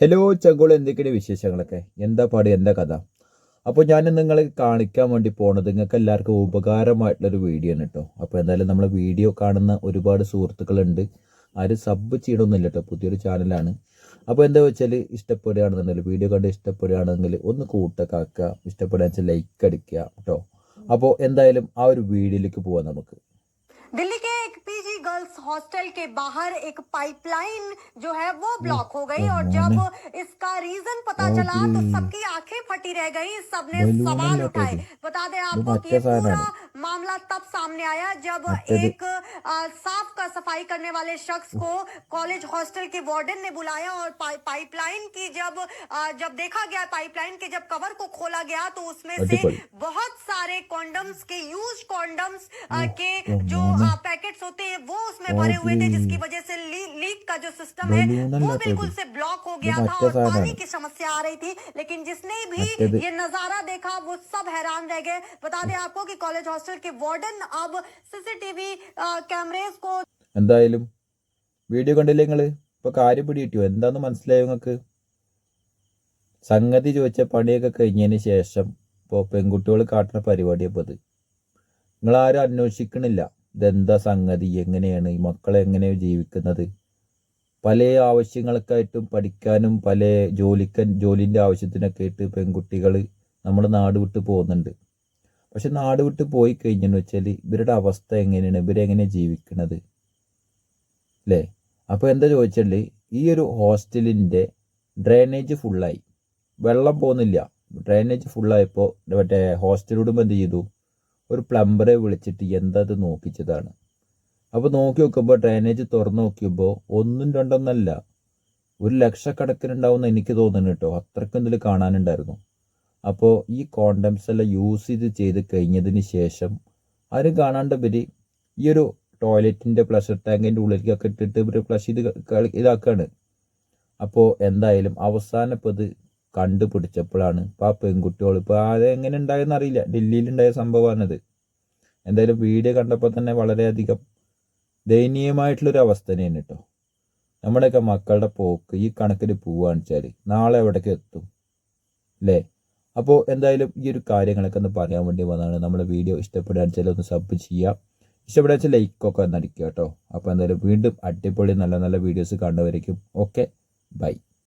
Hello ചങ്കോൾ എന്തൊക്കെയാണ് വിശേഷങ്ങളൊക്കെ? എന്താ പാട്? എന്താ കഥ? അപ്പോൾ ഞാൻ നിങ്ങളെ കാണിക്കാൻ വേണ്ടി പോണത് നിങ്ങൾക്ക് എല്ലാവർക്കും ഉപകാരമായിട്ടുള്ളൊരു വീഡിയോ ആണ് കേട്ടോ അപ്പോൾ എന്തായാലും നമ്മളെ വീഡിയോ കാണുന്ന ഒരുപാട് സുഹൃത്തുക്കളുണ്ട്. ആരും സബ് ചെയ്യണമെന്നില്ല കേട്ടോ പുതിയൊരു ചാനലാണ് അപ്പോൾ എന്താ വെച്ചാൽ ഇഷ്ടപ്പെടുകയാണെന്നുണ്ടെങ്കിൽ വീഡിയോ കണ്ട് ഇഷ്ടപ്പെടുകയാണെങ്കിൽ ഒന്ന് കൂട്ടൊക്കെ ആക്കുക ഇഷ്ടപ്പെടുകയെന്ന് വെച്ചാൽ ലൈക്ക് അടിക്കുക കേട്ടോ അപ്പോൾ എന്തായാലും ആ ഒരു വീഡിയോയിലേക്ക് പോവാം നമുക്ക്. ദില്ലിക്ക് हॉस्टल के बाहर एक पाइपलाइन जो है वो ब्लॉक हो गई और जब इसका रीजन पता चला तो सबकी आँखें फटी रह गई सबने सवाल उठाए। बता दें आपको कि पूरा मामला तब सामने आया जब एक आ, साफ़ का सफ़ाई करने वाले शख्स को कॉलेज हॉस्टल के वार्डन ने बुलाया और पा, पाइपलाइन की जब आ, जब देखा गया पाइपलाइन के जब कवर को खोला गया तो उसमें से बहुत सारे कॉन्डम्स के यूज़ कॉन्डम्स के जो पैकेट पैकेट्स होते हैं वो उसमें भरे हुए थे जिसकी वजह से का जो सिस्टम है बैलून वो लगे बिल्कुल थे। से ब्लॉक हो गया वो था बच्चे और सारे पानी हैं। की समस्या आ रही थी लेकिन जिसने भी बच्चे भी- ये नजारा देखा वो सब हैरान रह गए बता दें आपको कि कॉलेज हॉस्टल के वार्डन अब सीसीटीवी कैमरेज को എന്തായാലും വീഡിയോ കണ്ടില്ലേ നിങ്ങൾ ഇപ്പോൾ കാര്യം പിടികിട്ടിയോ എന്താന്ന് മനസ്സിലായോ നിങ്ങൾക്ക് സംഗതി ചോദിച്ച പണിയൊക്കെ കഴിഞ്ഞതിന് ശേഷം ഇപ്പോൾ പെൺകുട്ടികൾ കാട്ടുന്ന പരിപാടിയപ്പോൾ ഇത് നിങ്ങളാരും അന്വേഷിക്കണില്ല ഇതെന്താ സംഗതി എങ്ങനെയാണ് ഈ മക്കളെ എങ്ങനെയാണ് ജീവിക്കുന്നത് പല ആവശ്യങ്ങൾക്കായിട്ടും പഠിക്കാനും പല ജോലിക്ക ജോലിന്റെ ആവശ്യത്തിനൊക്കെ ആയിട്ട് പെൺകുട്ടികൾ നമ്മുടെ നാട് വിട്ട് പോകുന്നുണ്ട്. പക്ഷെ നാട് വിട്ട് പോയി കഴിഞ്ഞെന്ന് വെച്ചാൽ ഇവരുടെ അവസ്ഥ എങ്ങനെയാണ്? ഇവരെങ്ങനെയാണ് ജീവിക്കണത്? അല്ലേ? അപ്പോൾ എന്താ ചോദിച്ചാൽ ഈ ഒരു ഹോസ്റ്റലിന്റെ ഡ്രെയിനേജ് ഫുള്ളായി. വെള്ളം പോകുന്നില്ല. ഡ്രെയിനേജ് ഫുള്ളായപ്പോൾ മറ്റേ ഹോസ്റ്റലോടുമ്പോൾ എന്ത് ചെയ്തു? ഒരു പ്ലംബറെ വിളിച്ചിട്ട് എന്താ ഇത് നോക്കിച്ചതാണ്. അപ്പോൾ നോക്കി നോക്കുമ്പോൾ ഡ്രൈനേജ് തുറന്നു നോക്കിയപ്പോൾ ഒന്നും രണ്ടൊന്നല്ല ഒരു ലക്ഷക്കണക്കിനുണ്ടാവുമെന്ന് എനിക്ക് തോന്നുന്നു കേട്ടോ. അത്രയ്ക്കും ഇതിൽ കാണാനുണ്ടായിരുന്നു. അപ്പോൾ ഈ കോണ്ടംസ് എല്ലാം യൂസ് ചെയ്ത് ചെയ്ത് കഴിഞ്ഞതിന് ശേഷം ആരും കാണാണ്ട് ഇവർ ഈ ഒരു ടോയ്ലറ്റിന്റെ പ്ലഷർ ടാങ്കിന്റെ ഉള്ളിലേക്കൊക്കെ ഇട്ടിട്ട് ഇവർ ഫ്ലഷ് ചെയ്ത് ഇതാക്കുകയാണ് അപ്പോൾ എന്തായാലും അവസാനം ഇപ്പോൾ ഇത് കണ്ടുപിടിച്ചപ്പോഴാണ് ഇപ്പോൾ ആ പെൺകുട്ടികൾ ഇപ്പോൾ അത് എങ്ങനെ ഉണ്ടായെന്ന് അറിയില്ല. ഡൽഹിയിലുണ്ടായ സംഭവമാണിത്. എന്തായാലും വീഡിയോ കണ്ടപ്പോൾ തന്നെ വളരെയധികം ദയനീയമായിട്ടുള്ളൊരു അവസ്ഥ തന്നെയാണ് കേട്ടോ നമ്മുടെയൊക്കെ മക്കളുടെ പോക്ക് ഈ കണക്കിൽ പോവുകയാണെന്ന് വെച്ചാൽ നാളെ എവിടേക്ക് എത്തും? അല്ലേ അപ്പോൾ എന്തായാലും ഈ ഒരു കാര്യങ്ങളൊക്കെ ഒന്ന് പറയാൻ വേണ്ടി വന്നതാണ്. നമ്മുടെ വീഡിയോ ഇഷ്ടപ്പെടുകയാണെന്ന് വെച്ചാൽ ഒന്ന് സബ് ചെയ്യുക ഇഷ്ടപ്പെടുക വെച്ചാൽ ലൈക്കൊക്കെ ഒന്ന് അടിക്കുക കേട്ടോ അപ്പോൾ എന്തായാലും വീണ്ടും അടിപൊളി നല്ല നല്ല വീഡിയോസ് കണ്ടുവരയ്ക്കും ഓക്കെ ബൈ